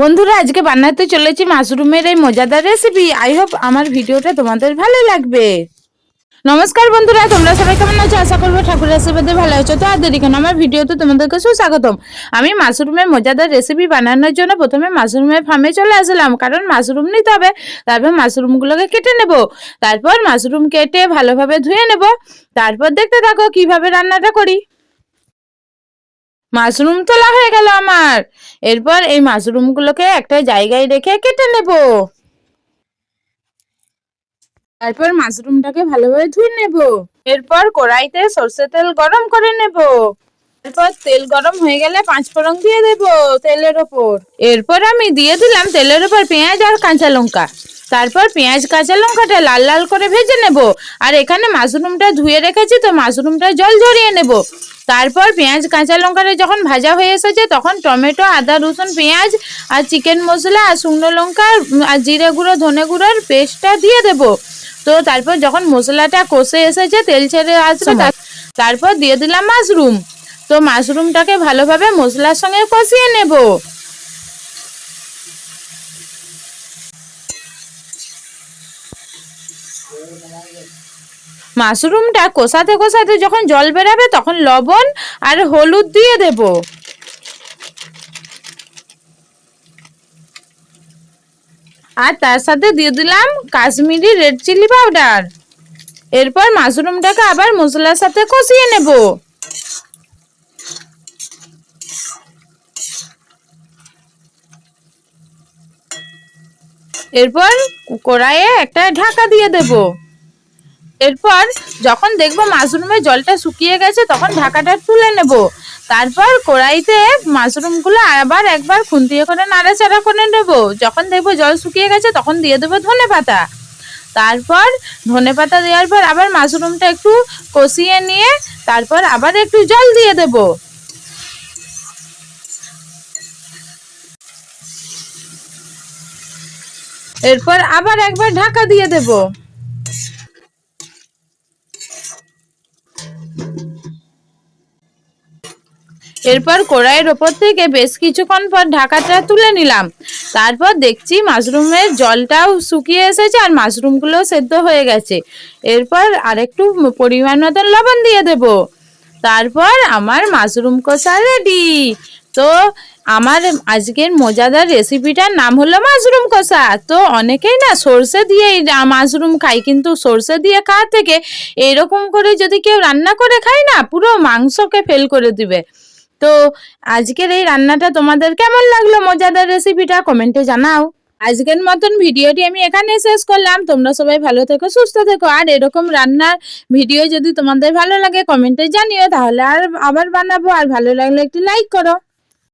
বন্ধুরা, আজকে বানাতে চলেছি মাশরুমের এই মজাদার রেসিপি আই হোপ আমার ভিডিওটা তোমাদের ভালো লাগবে। নমস্কার বন্ধুরা, তোমরা সবাই কেমন আছো? আশা করব ঠাকুরের আশীর্বাদে ভালো আছো। তো আর দেরি কেন, আমার ভিডিওতে তোমাদেরকে সুস্বাগতম। আমি মাশরুমের মজাদার রেসিপি বানানোর জন্য প্রথমে মাশরুমের ফার্মে চলে আসলাম। কারণ মাশরুম নিতে হবে, তারপর মাশরুমগুলোকে কেটে নেব। তারপর মাশরুম কেটে ভালোভাবে ধুয়ে নেব। তারপর দেখতে থাকো কীভাবে রান্নাটা করি। মাশরুম তোলা হয়ে গেল আমার। এরপর এই মাশরুমগুলোকে একটা জায়গায় রেখে কেটে নেব। তারপর মাশরুমটাকে ভালোভাবে ধুয়ে নেব। এরপর কড়াইতে সর্ষে তেল গরম করে নেব। এরপর তেল গরম হয়ে গেলে পাঁচ ফোড়ন দিয়ে দেব তেলের ওপর। এরপর আমি দিয়ে দিলাম তেলের ওপর পেঁয়াজ আর কাঁচা লঙ্কা। তারপর পেঁয়াজ কাঁচা লঙ্কাটা লাল লাল করে ভেজে নেব। আর এখানে মাশরুমটা ধুয়ে রেখেছি তো মাশরুমটা জল ঝরিয়ে নেব। তারপর পেঁয়াজ কাঁচা লঙ্কাটা যখন ভাজা হয়ে এসেছে তখন টমেটো আদা রসুন পেঁয়াজ আর চিকেন মশলা আর শুকনো লঙ্কা আর জিরে গুঁড়ো ধনে গুঁড়োর পেস্টটা দিয়ে দেব। তো তারপর যখন মশলাটা কষে এসেছে তেল ছেড়ে আসবে তারপর দিয়ে দিলাম মাশরুম। তো মাশরুমটাকে ভালোভাবে মশলার সঙ্গে কষিয়ে নেব। মাশরুমটা কষাতে কষাতে যখন জল বেরাবে তখন লবণ আর হলুদ দিয়ে দেব। আর তার সাথে দিয়ে দিলাম কাশ্মীরি রেড চিলি পাউডার এরপর মাশরুমটাকে আবার মশলার সাথে কষিয়ে নেব। এরপর কড়াইয়ে একটা ঢাকা দিয়ে দেবো। এরপর যখন দেখব মাশরুমের জলটা শুকিয়ে গেছে, তখন ঢাকাটা তুলে নেব। তারপর কড়াইতে মাশরুমগুলো আবার একবার খুন্তিয়ে করে নাড়াচাড়া করে নেব। যখন দেখব জল শুকিয়ে গেছে, তখন দিয়ে দেবো ধনে পাতা। তারপর ধনে পাতা দেওয়ার পর আবার মাশরুমটা একটু কষিয়ে নিয়ে, তারপর আবার একটু জল দিয়ে দেব। এরপর আবার একবার ঢাকা দিয়ে দেবো। এরপর কড়াইয়ের ওপর থেকে বেশ কিছুক্ষণ পর ঢাকাটা তুলে নিলাম। তারপর দেখছি মাশরুমের জলটাও শুকিয়ে এসেছে আর মাশরুমগুলো সেদ্ধ হয়ে গেছে। এরপর আরেকটু পরিমাণ মতন লবণ দিয়ে দেব। তারপর আমার মাশরুম কষা রেডি। তো আমার আজকের মজাদার রেসিপিটার নাম হলো মাশরুম কষা। তো অনেকেই না সর্ষে দিয়েই রা- মাশরুম খায়, কিন্তু সর্ষে দিয়ে খাওয়ার থেকে? এরকম করে যদি কেউ রান্না করে খায় না, পুরো মাংসকে ফেল করে দিবে। তো আজকের এই রান্নাটা তোমাদের কেমন লাগল মজাদার রেসিপিটা কমেন্টে জানাও। আজকের মতন ভিডিওটি আমি এখানে শেষ করলাম। তোমরা সবাই ভালো থেকো, সুস্থ থেকো। আর এরকম রান্নার ভিডিও যদি তোমাদের ভালো লাগে কমেন্টে জানিও, তাহলে আর আবার বানাবো। আর ভালো লাগলে একটু লাইক করো।